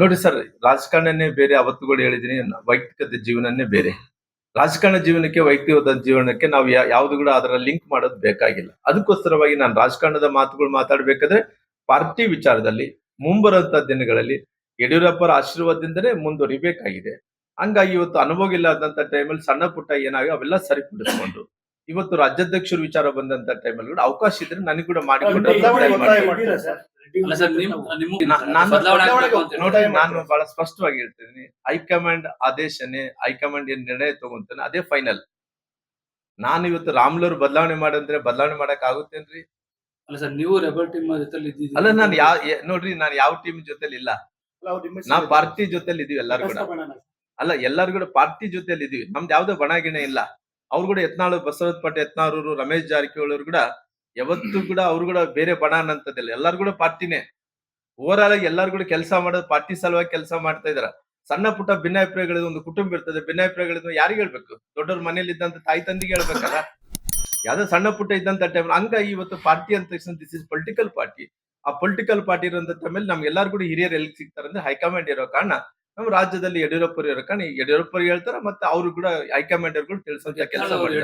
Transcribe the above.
ನೋಡಿ ಸರ್ ರಾಜಕಾರಣನೇ ಬೇರೆ ಅವತ್ತುಗಳು ಹೇಳಿದೀನಿ ವೈಯಕ್ತಿಕ ಜೀವನನೇ ಬೇರೆ. ರಾಜಕಾರಣ ಜೀವನಕ್ಕೆ ವೈಯಕ್ತಿಕ ಜೀವನಕ್ಕೆ ನಾವು ಯಾವ್ದು ಕೂಡ ಅದರ ಲಿಂಕ್ ಮಾಡೋದು ಬೇಕಾಗಿಲ್ಲ. ಅದಕ್ಕೋಸ್ಕರವಾಗಿ ನಾನು ರಾಜಕಾರಣದ ಮಾತುಗಳು ಮಾತಾಡ್ಬೇಕಾದ್ರೆ ಪಾರ್ಟಿ ವಿಚಾರದಲ್ಲಿ ಮುಂಬರುವಂತ ದಿನಗಳಲ್ಲಿ ಯಡಿಯೂರಪ್ಪರ ಆಶೀರ್ವಾದದಿಂದಲೇ ಮುಂದುವರಿಬೇಕಾಗಿದೆ. ಹಂಗಾಗಿ ಇವತ್ತು ಅನುಭವ ಇಲ್ಲದಂತ ಟೈಮಲ್ಲಿ ಸಣ್ಣ ಪುಟ್ಟ ಏನಾಗಿ ಅವೆಲ್ಲ ಸರಿಪಡಿಸ್ಕೊಂಡು ಇವತ್ತು ರಾಜ್ಯಾಧ್ಯಕ್ಷರು ವಿಚಾರ ಬಂದಂತ ಟೈಮಲ್ಲಿ ಕೂಡ ಅವಕಾಶ ಇದ್ರೆ ನನಗೆ ಕೂಡ ಮಾಡಿಕೊಟ್ಟು ನಾನು ಬಹಳ ಸ್ಪಷ್ಟವಾಗಿ ಹೇಳ್ತೀನಿ ಹೈಕಮಾಂಡ್ ಆದೇಶನೇ ಹೈಕಮಾಂಡ್ ಏನ್ ನಿರ್ಣಯ ತಗೊಂತಾನೆ ಅದೇ ಫೈನಲ್ ನಾನು ಇವತ್ತು ರಾಮ್ಲೂರ್ ಬದಲಾವಣೆ ಮಾಡಂದ್ರೆ ಬದಲಾವಣೆ ಮಾಡಕ್ ಆಗುತ್ತೇನ್ರಿ? ಅಲ್ಲ ಸರ್ ನೀವು ರೆಬಲ್ ಟೀಮ್ ಜೊತೆಲಿ ಇದ್ದೀವಿ ಅಲ್ಲ ನಾನು ಯಾವ ನೋಡ್ರಿ ನಾನು ಯಾವ ಟೀಮ್ ಜೊತೆಲಿ ಇಲ್ಲ. ನಾವ್ ಪಾರ್ಟಿ ಜೊತೆಲಿ ಇದೀವಿ ಎಲ್ಲಾರು ಕೂಡ. ಅಲ್ಲ ಎಲ್ಲಾರು ಕೂಡ ಪಾರ್ಟಿ ಜೊತೆಲಿ ಇದೀವಿ. ನಮ್ದು ಯಾವ್ದೋ ಬಣ ಗಿಣ ಇಲ್ಲ. ಅವ್ರು ಕೂಡ ಯತ್ನಾಳು ಬಸವರಾಜ ಪಾಟಿ ಯತ್ನಾರೂರು ರಮೇಶ್ ಜಾರಕಿಹೊಳಿ ಅವರು ಕೂಡ ಯಾವತ್ತೂ ಕೂಡ ಅವ್ರು ಕೂಡ ಬೇರೆ ಬಣಾನ್ ಅನ್ನಂತದಿಲ್ಲ ಎಲ್ಲಾರು ಕೂಡ ಪಾರ್ಟಿನೇ. ಓವರ್ ಆಲ್ ಆಗಿ ಎಲ್ಲಾರು ಕೂಡ ಕೆಲಸ ಮಾಡೋದು ಪಾರ್ಟಿ ಸಲುವಾಗಿ ಕೆಲಸ ಮಾಡ್ತಾ ಇದಾರ. ಸಣ್ಣ ಪುಟ್ಟ ಭಿನ್ನಾಭಿಪ್ರಾಯಗಳಿದ ಒಂದು ಕುಟುಂಬ ಇರ್ತದೆ ಭಿನ್ನಾಭಿಪ್ರಾಯಗಳಿದ ಯಾರಿಗೆ ಹೇಳ್ಬೇಕು? ದೊಡ್ಡವ್ರ ಮನೇಲಿ ಇದ್ದಂತ ತಾಯಿ ತಂದಿಗೆ ಹೇಳ್ಬೇಕಲ್ಲ? ಯಾವ್ದೋ ಸಣ್ಣ ಪುಟ್ಟ ಇದ್ದಂತ ಟೈಮ್ ಹಂಗ ಇವತ್ತು ಪಾರ್ಟಿ ಅಂತ ದಿಸ್ ಇಸ್ ಪೊಲಿಟಿಕಲ್ ಪಾರ್ಟಿ ಆ ಪೊಲಿಟಿಕಲ್ ಪಾರ್ಟಿ ಇರುವಂತ ಟೈಮಲ್ಲಿ ನಮ್ಗೆ ಎಲ್ಲಾರು ಕೂಡ ಹಿರಿಯರು ಎಲ್ಲಿ ಸಿಗ್ತಾರೆ ಅಂದ್ರೆ ಹೈಕಮಾಂಡ್ ಇರೋ ಕಾರಣ ನಮ್ಮ ರಾಜ್ಯದಲ್ಲಿ ಯಡಿಯೂರಪ್ಪರು ಇರೋ ಕಾರಣ ಯಡಿಯೂರಪ್ಪರು ಹೇಳ್ತಾರೆ ಮತ್ತೆ ಅವರು ಕೂಡ ಹೈಕಮಾಂಡ್ ಕೂಡ ತಿಳಿಸೋ ಕೆಲಸ ಅವ್ರು